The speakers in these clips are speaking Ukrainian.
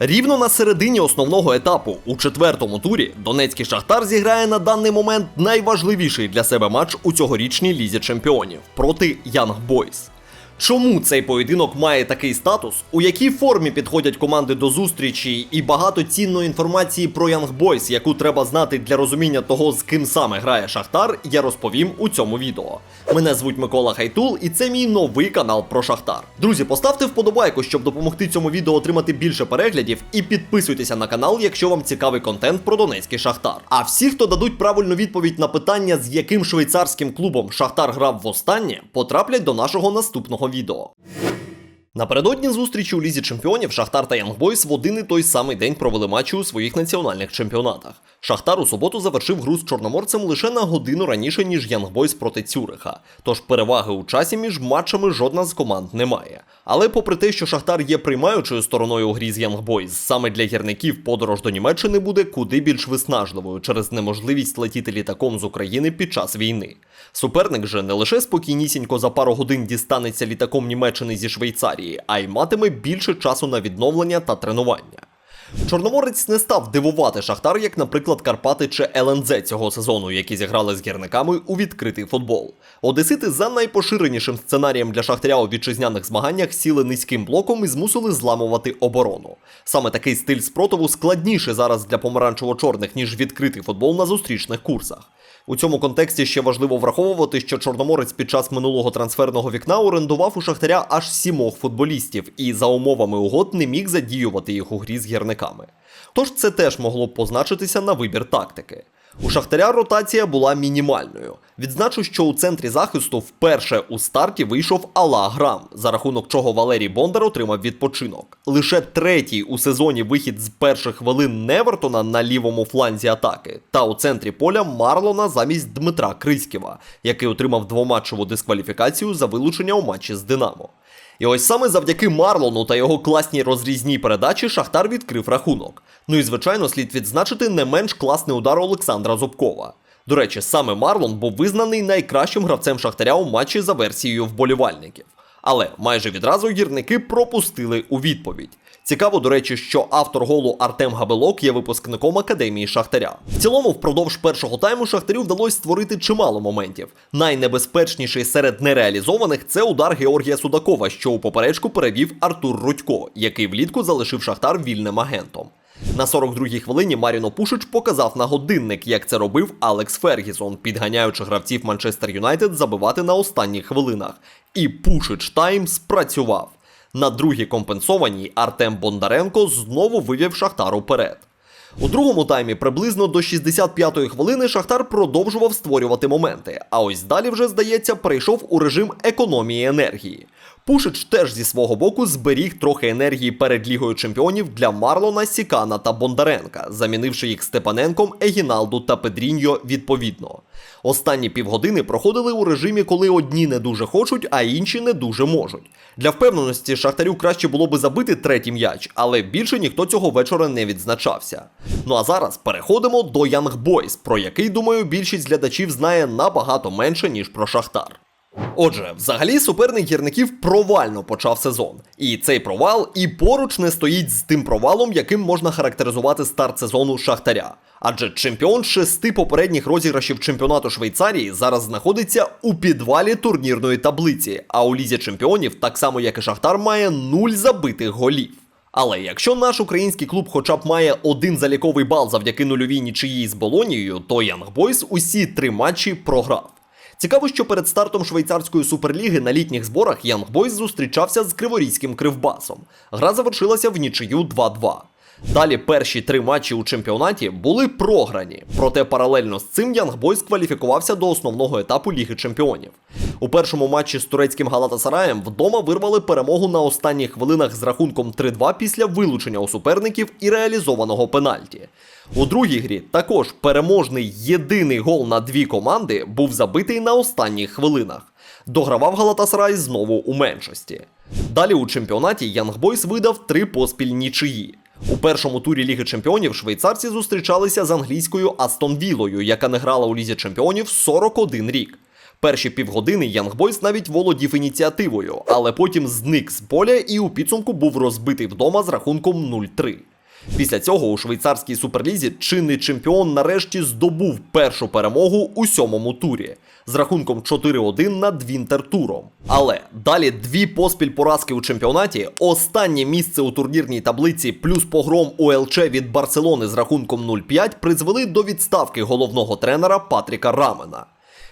Рівно на середині основного етапу у четвертому турі Донецький Шахтар зіграє на даний момент найважливіший для себе матч у цьогорічній лізі чемпіонів проти Янг Бойс. Чому цей поєдинок має такий статус? У якій формі підходять команди до зустрічі, і багато цінної інформації про Young Boys, яку треба знати для розуміння того, з ким саме грає Шахтар, я розповім у цьому відео. Мене звуть Микола Хайтул, і це мій новий канал про Шахтар. Друзі, поставте вподобайку, щоб допомогти цьому відео отримати більше переглядів, і підписуйтеся на канал, якщо вам цікавий контент про Донецький Шахтар. А всі, хто дадуть правильну відповідь на питання, з яким швейцарським клубом Шахтар грав востаннє, потраплять до нашого наступного відео. Напередодні зустрічі у лізі чемпіонів Шахтар та Янгбойс в один і той самий день провели матчі у своїх національних чемпіонатах. Шахтар у суботу завершив гру з чорноморцем лише на годину раніше, ніж Янгбойс проти Цюриха. Тож переваги у часі між матчами жодна з команд не має. Але попри те, що Шахтар є приймаючою стороною у грі з Янгбойс, саме для гірників подорож до Німеччини буде куди більш виснажливою через неможливість летіти літаком з України під час війни. Суперник же не лише спокійнісінько за пару годин дістанеться літаком Німеччини зі Швейцарії, а й матиме більше часу на відновлення та тренування. Чорноморець не став дивувати Шахтар, як, наприклад, Карпати чи ЛНЗ цього сезону, які зіграли з гірниками у відкритий футбол. Одесити за найпоширенішим сценарієм для Шахтаря у вітчизняних змаганнях сіли низьким блоком і змусили зламувати оборону. Саме такий стиль спротиву складніше зараз для помаранчево-чорних, ніж відкритий футбол на зустрічних курсах. У цьому контексті ще важливо враховувати, що Чорноморець під час минулого трансферного вікна орендував у Шахтаря аж сімох футболістів і за умовами угод не міг задіювати їх у грі з гірниками. Тож це теж могло б позначитися на вибір тактики. У Шахтаря ротація була мінімальною. Відзначу, що у центрі захисту вперше у старті вийшов Алла Грам, за рахунок чого Валерій Бондар отримав відпочинок. Лише третій у сезоні вихід з перших хвилин Невертона на лівому фланзі атаки, та у центрі поля Марлона замість Дмитра Криськіва, який отримав двоматчеву дискваліфікацію за вилучення у матчі з Динамо. І ось саме завдяки Марлону та його класній розрізній передачі Шахтар відкрив рахунок. Ну і звичайно, слід відзначити не менш класний удар Олександра Зубкова. До речі, саме Марлон був визнаний найкращим гравцем Шахтаря у матчі за версією вболівальників. Але майже відразу гірники пропустили у відповідь. Цікаво, до речі, що автор голу Артем Габелок є випускником академії Шахтаря. В цілому, впродовж першого тайму Шахтарю вдалося створити чимало моментів. Найнебезпечніший серед нереалізованих це удар Георгія Судакова, що у поперечку перевів Артур Рудько, який влітку залишив Шахтар вільним агентом. На 42-й хвилині Маріно Пушич показав на годинник, як це робив Алекс Фергісон, підганяючи гравців Манчестер Юнайтед забивати на останніх хвилинах. І Пушич Тайм спрацював. На другій компенсованій Артем Бондаренко знову вивів Шахтар уперед. У другому таймі приблизно до 65-ї хвилини Шахтар продовжував створювати моменти, а ось далі вже, здається, перейшов у режим економії енергії. Пушич теж зі свого боку зберіг трохи енергії перед Лігою чемпіонів для Марлона, Сікана та Бондаренка, замінивши їх Степаненком, Егіналду та Педріньо відповідно. Останні півгодини проходили у режимі, коли одні не дуже хочуть, а інші не дуже можуть. Для впевненості Шахтарю краще було би забити третій м'яч, але більше ніхто цього вечора не відзначався. Ну а зараз переходимо до Young Boys, про який, думаю, більшість глядачів знає набагато менше, ніж про Шахтар. Отже, взагалі суперник гірників провально почав сезон. І цей провал і поруч не стоїть з тим провалом, яким можна характеризувати старт сезону Шахтаря. Адже чемпіон шести попередніх розіграшів чемпіонату Швейцарії зараз знаходиться у підвалі турнірної таблиці, а у лізі чемпіонів, так само як і Шахтар, має нуль забитих голів. Але якщо наш український клуб хоча б має один заліковий бал завдяки нульовій нічиїй з Болонією, то Young Boys усі три матчі програв. Цікаво, що перед стартом швейцарської суперліги на літніх зборах Янг Бойз зустрічався з криворізьким кривбасом. Гра завершилася в нічию 2-2. Далі перші три матчі у чемпіонаті були програні, проте паралельно з цим Boys кваліфікувався до основного етапу Ліги Чемпіонів. У першому матчі з турецьким Галатасараєм вдома вирвали перемогу на останніх хвилинах з рахунком 3-2 після вилучення у суперників і реалізованого пенальті. У другій грі також переможний єдиний гол на дві команди був забитий на останніх хвилинах. Догравав Галатасарай знову у меншості. Далі у чемпіонаті Boys видав три поспіль нічиї. У першому турі Ліги Чемпіонів швейцарці зустрічалися з англійською Астон Вілою, яка не грала у Лізі Чемпіонів 41 рік. Перші півгодини Янгбойс навіть володів ініціативою, але потім зник з поля і у підсумку був розбитий вдома з рахунком 0-3. Після цього у швейцарській суперлізі чинний чемпіон нарешті здобув першу перемогу у сьомому турі з рахунком 4-1 над Вінтертуром. Але далі дві поспіль поразки у чемпіонаті, останнє місце у турнірній таблиці плюс погром у ЛЧ від Барселони з рахунком 0-5 призвели до відставки головного тренера Патріка Рамена.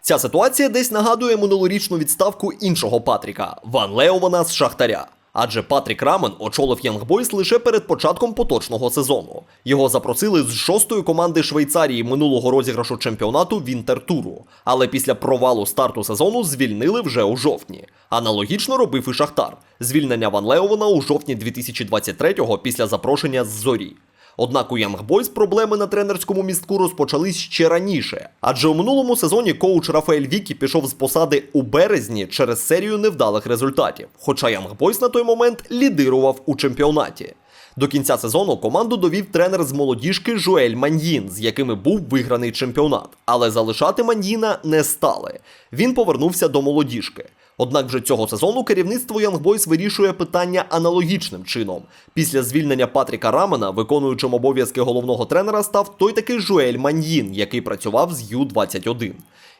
Ця ситуація десь нагадує минулорічну відставку іншого Патріка Ван Леована з Шахтаря. Адже Патрік Рамен очолив Янгбойс лише перед початком поточного сезону. Його запросили з шостої команди Швейцарії минулого розіграшу чемпіонату Вінтертуру, але після провалу старту сезону звільнили вже у жовтні. Аналогічно робив і Шахтар. Звільнення Ван Леована у жовтні 2023-го після запрошення з зорі. Однак у Young Boys проблеми на тренерському містку розпочались ще раніше, адже у минулому сезоні коуч Рафаель Вікі пішов з посади у березні через серію невдалих результатів. Хоча Young Boys на той момент лідирував у чемпіонаті. До кінця сезону команду довів тренер з молодіжки Жуель Маньїн, з якими був виграний чемпіонат. Але залишати Маньїна не стали. Він повернувся до молодіжки. Однак вже цього сезону керівництво Young Boys вирішує питання аналогічним чином. Після звільнення Патріка Рамена, виконуючим обов'язки головного тренера, став той такий Жуель Маньїн, який працював з Ю-21.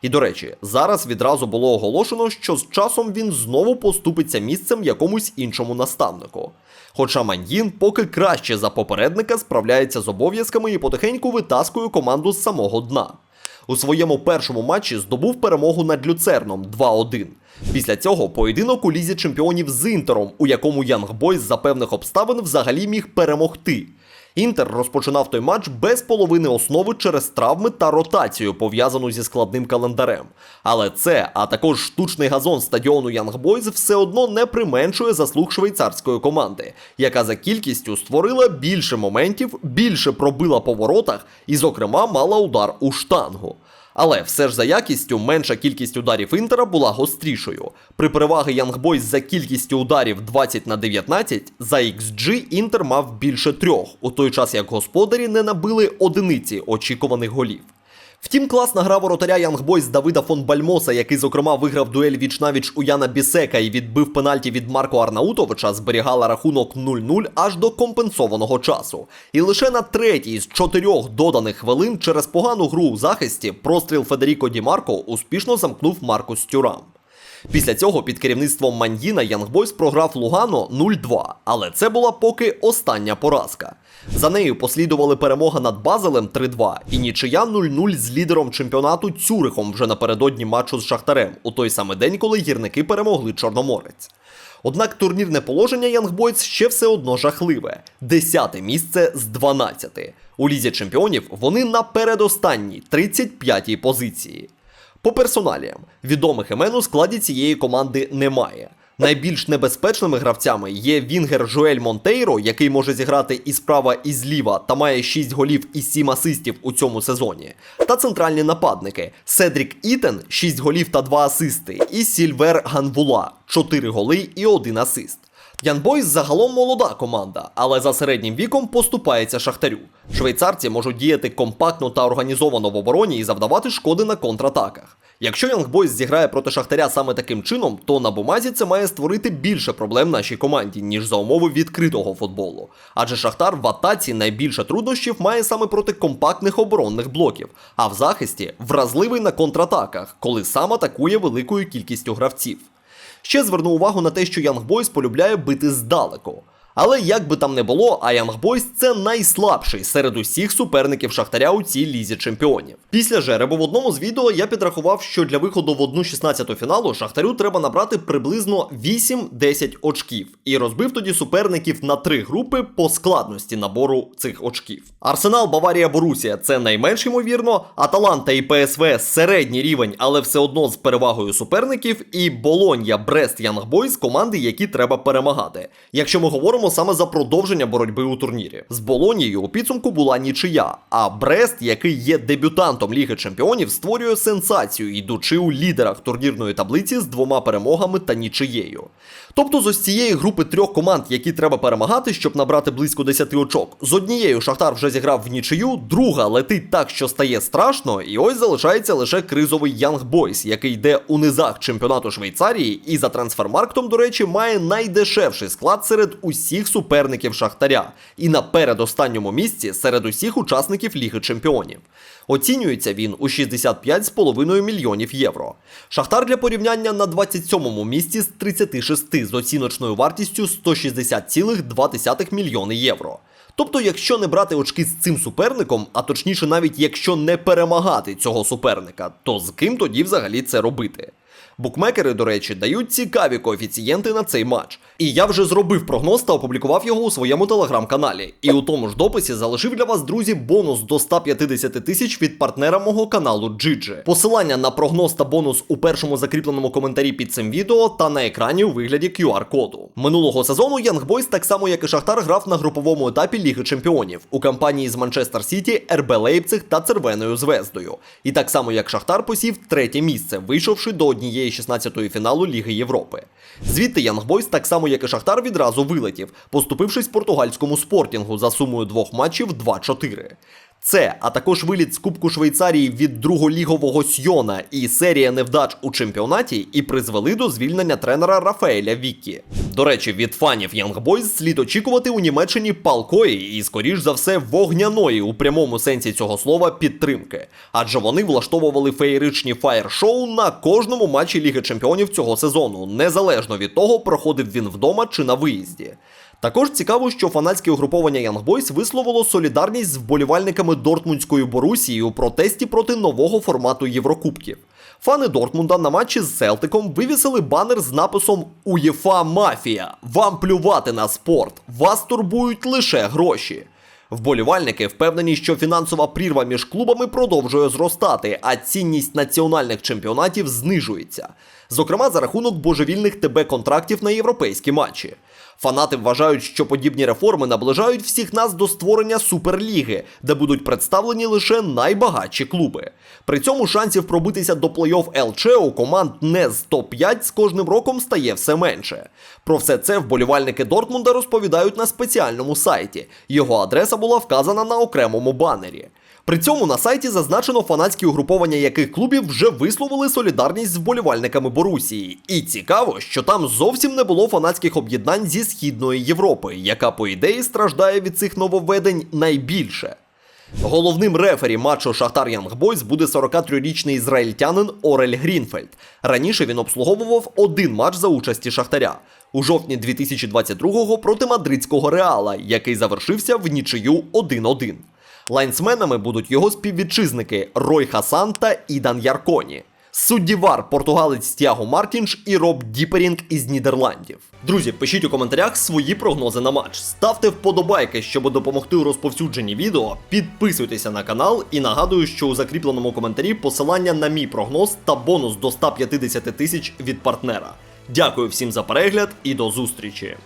І до речі, зараз відразу було оголошено, що з часом він знову поступиться місцем якомусь іншому наставнику. Хоча Маньїн поки краще за попередника справляється з обов'язками і потихеньку витаскує команду з самого дна. У своєму першому матчі здобув перемогу над Люцерном 2-1. Після цього поєдинок у лізі чемпіонів з Інтером, у якому Янг Бойс за певних обставин взагалі міг перемогти. Інтер розпочинав той матч без половини основи через травми та ротацію, пов'язану зі складним календарем. Але це, а також штучний газон стадіону Boys все одно не применшує заслуг швейцарської команди, яка за кількістю створила більше моментів, більше пробила по воротах і, зокрема, мала удар у штангу. Але все ж за якістю менша кількість ударів Інтера була гострішою. При переваги Янгбойс за кількістю ударів 20 на 19, за XG Інтер мав більше трьох, у той час як господарі не набили одиниці очікуваних голів. Втім, класна гра воротаря Янгбойс Давида фон Бальмоса, який, зокрема, виграв дуель віч-навіч у Яна Бісека і відбив пенальті від Марко Арнаутовича, зберігала рахунок 0-0 аж до компенсованого часу. І лише на третій з чотирьох доданих хвилин через погану гру у захисті простріл Федеріко Ді Марко успішно замкнув Маркус Тюрам. Після цього під керівництвом Маньїна Янгбойс програв Лугано 0-2, але це була поки остання поразка. За нею послідували перемога над Базелем 3-2 і нічия 0-0 з лідером чемпіонату Цюрихом вже напередодні матчу з Шахтарем, у той самий день, коли гірники перемогли Чорноморець. Однак турнірне положення Янгбойц ще все одно жахливе: десяте місце з 12. У лізі чемпіонів вони на передостанній 35-й позиції. По персоналіям відомих імен у складі цієї команди немає. Найбільш небезпечними гравцями є Вінгер Жуель Монтейро, який може зіграти і справа, і зліва, та має 6 голів і 7 асистів у цьому сезоні. Та центральні нападники Седрік Ітен 6 голів та 2 асисти, і Сільвер Ганвула 4 голи і 1 асист. Янбойс загалом молода команда, але за середнім віком поступається шахтарю. Швейцарці можуть діяти компактно та організовано в обороні і завдавати шкоди на контратаках. Якщо Янгбойс зіграє проти Шахтаря саме таким чином, то на бумазі це має створити більше проблем нашій команді, ніж за умови відкритого футболу. Адже Шахтар в атаці найбільше труднощів має саме проти компактних оборонних блоків, а в захисті вразливий на контратаках, коли сам атакує великою кількістю гравців. Ще зверну увагу на те, що Young Boys полюбляє бити здалеку. Але як би там не було, а Young Boys це найслабший серед усіх суперників Шахтаря у цій лізі чемпіонів. Після жеребу в одному з відео я підрахував, що для виходу в 1-16 фіналу Шахтарю треба набрати приблизно 8-10 очків, і розбив тоді суперників на три групи по складності набору цих очків. Арсенал, Баварія, Борусія це найменш ймовірно, Аталанта і ПСВ середній рівень, але все одно з перевагою суперників, і Болонья, Брест, Boys команди, які треба перемагати. Якщо ми говоримо саме за продовження боротьби у турнірі. З Болонією у підсумку була нічия, а Брест, який є дебютантом Ліги Чемпіонів, створює сенсацію, йдучи у лідерах турнірної таблиці з двома перемогами та нічиєю. Тобто з ось цієї групи трьох команд, які треба перемагати, щоб набрати близько 10 очок. З однією Шахтар вже зіграв в нічию, друга летить так, що стає страшно, і ось залишається лише кризовий Young Boys, який йде у низах чемпіонату Швейцарії, і за трансфермарктом, до речі, має найдешевший склад серед усіх усіх суперників Шахтаря і на передостанньому місці серед усіх учасників Ліги Чемпіонів. Оцінюється він у 65,5 мільйонів євро. Шахтар для порівняння на 27-му місці з 36 з оціночною вартістю 160,2 мільйони євро. Тобто, якщо не брати очки з цим суперником, а точніше, навіть якщо не перемагати цього суперника, то з ким тоді взагалі це робити? Букмекери, до речі, дають цікаві коефіцієнти на цей матч. І я вже зробив прогноз та опублікував його у своєму телеграм-каналі. І у тому ж дописі залишив для вас, друзі, бонус до 150 тисяч від партнера мого каналу Джиджи. Посилання на прогноз та бонус у першому закріпленому коментарі під цим відео та на екрані у вигляді QR-коду. Минулого сезону Young Boys, так само як і Шахтар, грав на груповому етапі Ліги Чемпіонів у кампанії з Манчестер Сіті, РБ Лейпциг та Червеною Звездою. І так само як Шахтар посів третє місце, вийшовши до однієї 16-ї фіналу Ліги Європи. Звідти Янгбойс, так само як і Шахтар, відразу вилетів, поступившись португальському спортінгу за сумою двох матчів 2-4. Це, а також виліт з Кубку Швейцарії від друголігового Сьйона і серія невдач у чемпіонаті і призвели до звільнення тренера Рафаеля Віккі. До речі, від фанів Young Boys слід очікувати у Німеччині палкої і, скоріш за все, вогняної у прямому сенсі цього слова підтримки. Адже вони влаштовували феєричні фаєр-шоу на кожному матчі Ліги Чемпіонів цього сезону, незалежно від того, проходив він вдома чи на виїзді. Також цікаво, що фанатське угруповання Young Boys висловило солідарність з вболівальниками Дортмундської Борусії у протесті проти нового формату Єврокубків. Фани Дортмунда на матчі з Селтиком вивісили банер з написом УЄФА Мафія. Вам плювати на спорт. Вас турбують лише гроші. Вболівальники впевнені, що фінансова прірва між клубами продовжує зростати, а цінність національних чемпіонатів знижується. Зокрема, за рахунок божевільних ТБ-контрактів на європейські матчі. Фанати вважають, що подібні реформи наближають всіх нас до створення суперліги, де будуть представлені лише найбагатші клуби. При цьому шансів пробитися до плей-офф ЛЧ у команд не з топ-5 з кожним роком стає все менше. Про все це вболівальники Дортмунда розповідають на спеціальному сайті. Його адреса була вказана на окремому банері. При цьому на сайті зазначено фанатські угруповання яких клубів вже висловили солідарність з вболівальниками Борусії. І цікаво, що там зовсім не було фанатських об'єднань зі східної Європи, яка по ідеї страждає від цих нововведень найбільше. Головним рефері матчу Шахтар Янг Бойс буде 43-річний ізраїльтянин Орель Грінфельд. Раніше він обслуговував один матч за участі Шахтаря у жовтні 2022-го проти мадридського реала, який завершився в нічию 1-1. Лайнсменами будуть його співвітчизники Рой Хасан та Ідан Ярконі. Судді Вар, португалець Тіаго Мартінш і Роб Діперінг із Нідерландів. Друзі, пишіть у коментарях свої прогнози на матч. Ставте вподобайки, щоб допомогти у розповсюдженні відео. Підписуйтеся на канал і нагадую, що у закріпленому коментарі посилання на мій прогноз та бонус до 150 тисяч від партнера. Дякую всім за перегляд і до зустрічі!